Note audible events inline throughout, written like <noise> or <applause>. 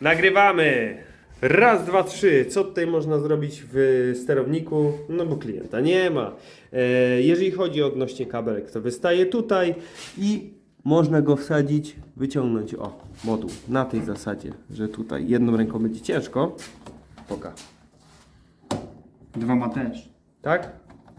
Nagrywamy! Raz, dwa, trzy. Co tutaj można zrobić w sterowniku? No bo klienta nie ma. E, jeżeli chodzi odnośnie kabelek, to wystaje tutaj i można go wsadzić, wyciągnąć, o, moduł. Na tej zasadzie, że tutaj jedną ręką będzie ciężko. Poka. Dwoma też. Tak?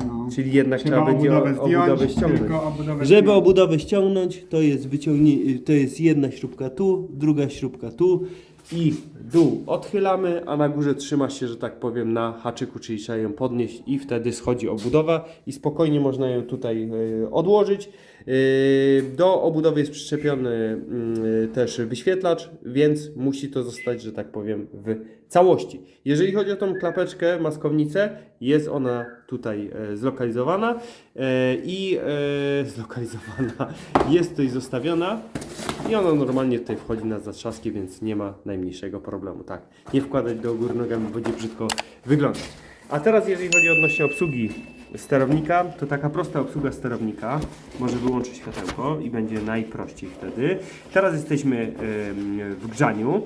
No. Czyli jednak trzeba, Trzeba będzie obudowę o- zdjąć, obudowę ściągnąć. obudowę Żeby obudowę ściągnąć, to jest wyciągnie, to jest jedna śrubka tu, druga śrubka tu i dół odchylamy, a na górze trzyma się, że tak powiem, na haczyku, czyli trzeba ją podnieść i wtedy schodzi obudowa i spokojnie można ją tutaj e, odłożyć. E, Do obudowy jest przyczepiony mm, też wyświetlacz, więc musi to zostać, że tak powiem, w całości. Jeżeli chodzi o tą klapeczkę, maskownicę, jest ona tutaj e, zlokalizowana i <laughs> zlokalizowana, jest tutaj zostawiona i ona normalnie tutaj wchodzi na zatrzaski, więc nie ma najmniejszego problemu, tak. Nie wkładać do góry nogami, będzie brzydko wyglądać. A teraz jeżeli chodzi odnośnie obsługi sterownika, to taka prosta obsługa sterownika. Może wyłączyć światełko i będzie najprościej wtedy. Teraz jesteśmy w grzaniu.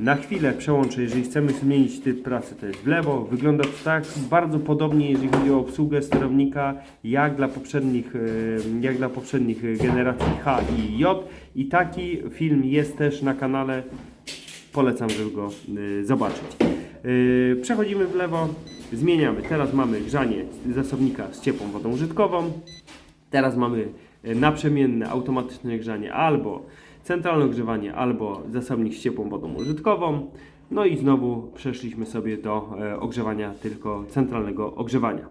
Na chwilę przełączę, jeżeli chcemy zmienić typ pracy, to jest w lewo. Wygląda to tak bardzo podobnie, jeżeli chodzi o obsługę sterownika, jak dla poprzednich, jak dla poprzednich generacji H i J. I taki film jest też na kanale. Polecam, żeby go y, zobaczyć. Y, przechodzimy w lewo, zmieniamy. Teraz mamy grzanie zasobnika z ciepłą wodą użytkową. Teraz mamy y, naprzemienne automatyczne grzanie albo centralne ogrzewanie, albo zasobnik z ciepłą wodą użytkową. No i znowu przeszliśmy sobie do e, ogrzewania tylko centralnego ogrzewania.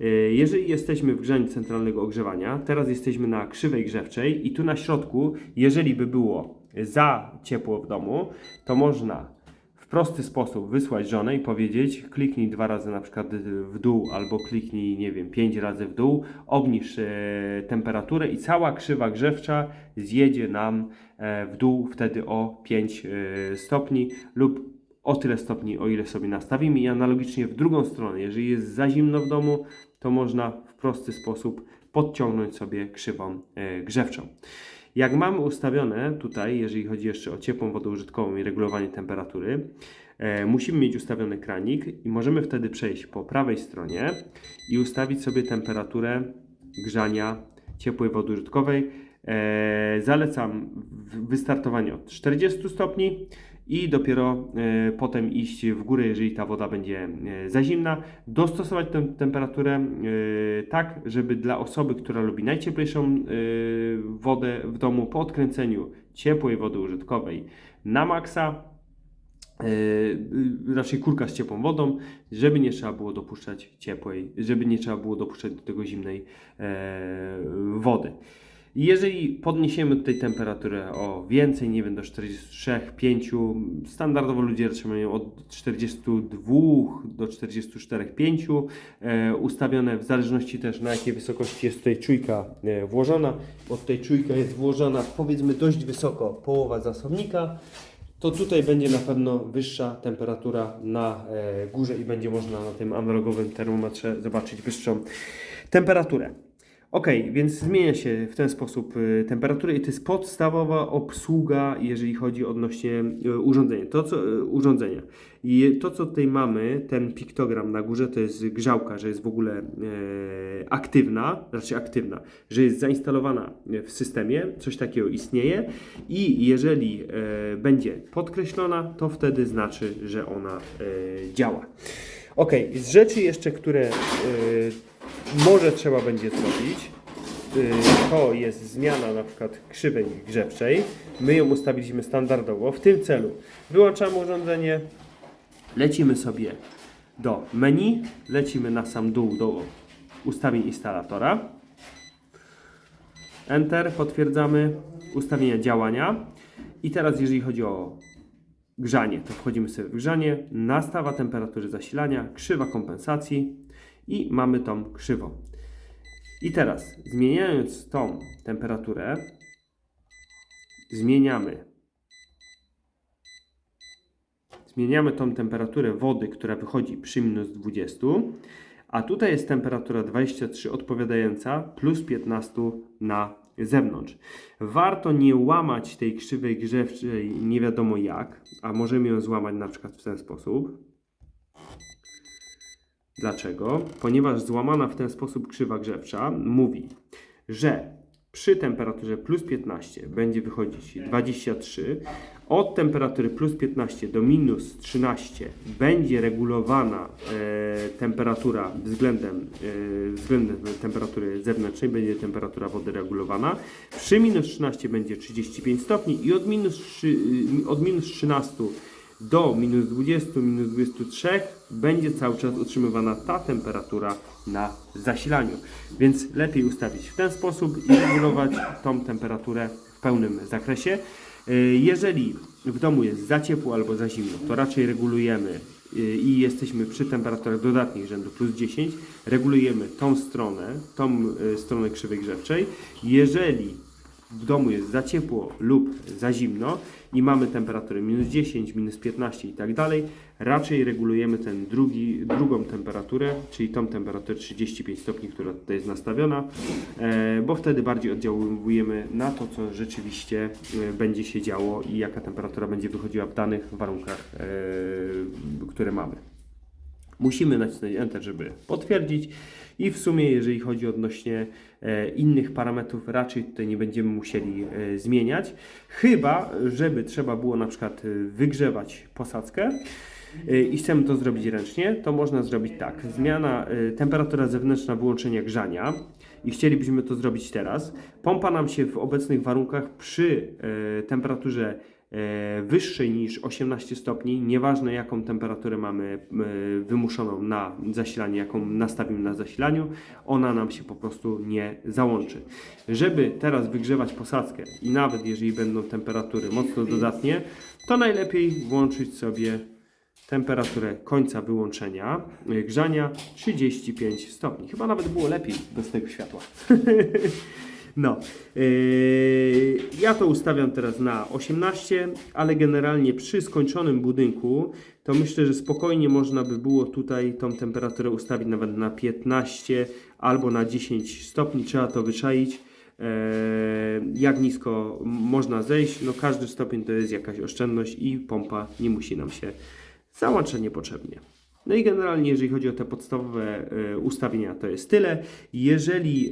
E, Jeżeli jesteśmy w grzaniu centralnego ogrzewania, teraz jesteśmy na krzywej grzewczej i tu na środku, jeżeli by było za ciepło w domu, to można w prosty sposób wysłać żonę i powiedzieć kliknij dwa razy na przykład w dół albo kliknij, nie wiem, pięć razy w dół, obniż e, temperaturę i cała krzywa grzewcza zjedzie nam e, w dół wtedy o 5 e, stopni lub o tyle stopni, o ile sobie nastawimy. I analogicznie w drugą stronę, jeżeli jest za zimno w domu, to można w prosty sposób podciągnąć sobie krzywą e, grzewczą. Jak mamy ustawione tutaj, jeżeli chodzi jeszcze o ciepłą wodę użytkową i regulowanie temperatury, e, musimy mieć ustawiony kranik i możemy wtedy przejść po prawej stronie i ustawić sobie temperaturę grzania ciepłej wody użytkowej. E, zalecam wystartowanie od 40 stopni i dopiero e, potem iść w górę, jeżeli ta woda będzie e, za zimna. Dostosować tę temperaturę e, tak, żeby dla osoby, która lubi najcieplejszą wodę w domu po odkręceniu ciepłej wody użytkowej na maksa, raczej kurka z ciepłą wodą, żeby nie trzeba było dopuszczać ciepłej, żeby nie trzeba było dopuszczać do tego zimnej wody. Jeżeli podniesiemy tutaj temperaturę o więcej, nie wiem, do 43, 5, standardowo ludzie trzymają od 42 do 44, 5 e, ustawione w zależności też na jakiej wysokości jest tutaj czujka e, włożona. Od tej czujka jest włożona powiedzmy dość wysoko połowa zasobnika to tutaj będzie na pewno wyższa temperatura na e, górze i będzie można na tym analogowym termometrze zobaczyć wyższą temperaturę. Ok, więc zmienia się w ten sposób e, temperaturę i to jest podstawowa obsługa, jeżeli chodzi odnośnie e, urządzenia. To, co, e, urządzenia. I to, co tutaj mamy, ten piktogram na górze, to jest grzałka, że jest w ogóle e, aktywna, raczej aktywna, że jest zainstalowana w systemie, coś takiego istnieje i jeżeli e, będzie podkreślona, to wtedy znaczy, że ona e, działa. Ok, z rzeczy jeszcze, które e, może trzeba będzie zrobić, e, to jest zmiana na przykład krzywej grzewczej. My ją ustawiliśmy standardowo. W tym celu wyłączamy urządzenie, lecimy sobie do menu, lecimy na sam dół do ustawień instalatora. Enter, potwierdzamy ustawienia działania. I teraz jeżeli chodzi o grzanie, to wchodzimy sobie w grzanie, nastawa temperatury zasilania, krzywa kompensacji i mamy tą krzywą. I teraz zmieniając tą temperaturę, zmieniamy zmieniamy tą temperaturę wody, która wychodzi przy minus 20, a tutaj jest temperatura 23 odpowiadająca plus 15 na zewnątrz. Warto nie łamać tej krzywej grzewczej nie wiadomo jak, a możemy ją złamać na przykład w ten sposób. Dlaczego? Ponieważ złamana w ten sposób krzywa grzewcza mówi, że przy temperaturze plus 15 będzie wychodzić 23, od temperatury plus 15 do minus 13 będzie regulowana e, temperatura względem, e, względem temperatury zewnętrznej, będzie temperatura wody regulowana. Przy minus 13 będzie 35 stopni i od minus, 3, y, od minus 13 do minus 20, minus 23 będzie cały czas utrzymywana ta temperatura na zasilaniu. Więc lepiej ustawić w ten sposób i regulować tą temperaturę w pełnym zakresie. Y, Jeżeli w domu jest za ciepło albo za zimno, to raczej regulujemy y, i jesteśmy przy temperaturach dodatnich rzędu plus 10, regulujemy tą stronę, tą y, stronę krzywej grzewczej. Jeżeli w domu jest za ciepło lub za zimno i mamy temperaturę minus 10, minus 15 i tak dalej, raczej regulujemy ten drugą temperaturę, czyli tą temperaturę 35 stopni, która tutaj jest nastawiona, e, bo wtedy bardziej oddziałujemy na to, co rzeczywiście e, będzie się działo i jaka temperatura będzie wychodziła w danych warunkach, e, które mamy. Musimy nacisnąć Enter, żeby potwierdzić. I w sumie, jeżeli chodzi odnośnie e, innych parametrów, raczej tutaj nie będziemy musieli e, zmieniać. Chyba, żeby trzeba było na przykład e, wygrzewać posadzkę i chcemy to zrobić ręcznie, to można zrobić tak. Zmiana temperatura zewnętrzna wyłączenia grzania i chcielibyśmy to zrobić teraz. Pompa nam się w obecnych warunkach przy temperaturze wyższej niż 18 stopni, nieważne jaką temperaturę mamy e, wymuszoną na zasilanie, jaką nastawimy na zasilaniu, ona nam się po prostu nie załączy. Żeby teraz wygrzewać posadzkę i nawet jeżeli będą temperatury mocno dodatnie, to najlepiej włączyć sobie temperaturę końca wyłączenia e, grzania 35 stopni. Chyba nawet było lepiej bez tego światła. <laughs> No, yy, ja to ustawiam teraz na 18, ale generalnie przy skończonym budynku to myślę, że spokojnie można by było tutaj tą temperaturę ustawić nawet na 15 albo na 10 stopni. Trzeba to wyczaić. Eee, jak nisko można zejść? No każdy stopień to jest jakaś oszczędność i pompa nie musi nam się załączać niepotrzebnie. No i generalnie, jeżeli chodzi o te podstawowe e, ustawienia, to jest tyle. Jeżeli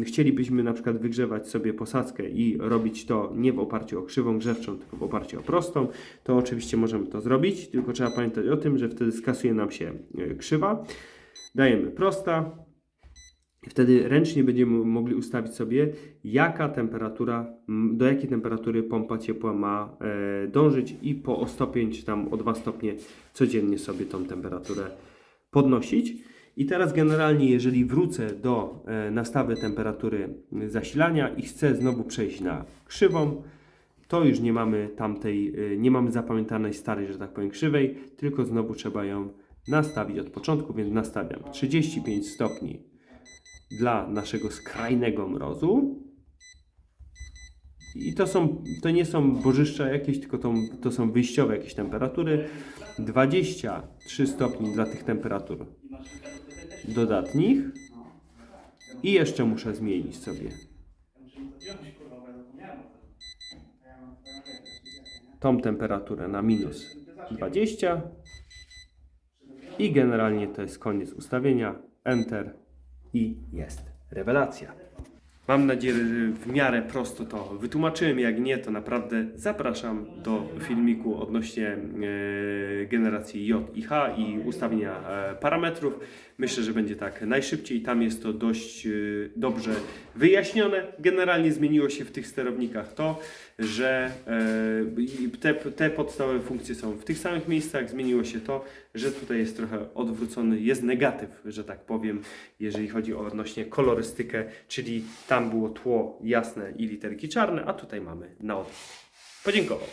e, chcielibyśmy na przykład wygrzewać sobie posadzkę i robić to nie w oparciu o krzywą grzewczą, tylko w oparciu o prostą, to oczywiście możemy to zrobić, tylko trzeba pamiętać o tym, że wtedy skasuje nam się e, krzywa. Dajemy prosta, wtedy ręcznie będziemy mogli ustawić sobie, jaka temperatura, do jakiej temperatury pompa ciepła ma e, dążyć i po o stopień czy tam o 2 stopnie codziennie sobie tą temperaturę podnosić. I teraz generalnie, jeżeli wrócę do e, nastawy temperatury zasilania i chcę znowu przejść na krzywą, to już nie mamy tamtej, e, nie mamy zapamiętanej starej, że tak powiem, krzywej, tylko znowu trzeba ją nastawić od początku, więc nastawiam 35 stopni dla naszego skrajnego mrozu. I to, są, to nie są bożyszcza jakieś, tylko to, to są wyjściowe jakieś temperatury. 23 stopni dla tych temperatur dodatnich. I jeszcze muszę zmienić sobie tą temperaturę na minus 20. I generalnie to jest koniec ustawienia. Enter i jest rewelacja. Mam nadzieję, że w miarę prosto to wytłumaczyłem. Jak nie, to naprawdę zapraszam do filmiku odnośnie e, generacji J i H i ustawienia e, parametrów. Myślę, że będzie tak najszybciej. Tam jest to dość e, dobrze wyjaśnione. Generalnie zmieniło się w tych sterownikach to, że te, te podstawowe funkcje są w tych samych miejscach. Zmieniło się to, że tutaj jest trochę odwrócony, jest negatyw, że tak powiem, jeżeli chodzi o odnośnie kolorystykę, czyli tam było tło jasne i literki czarne, a tutaj mamy na odwrót. Podziękował.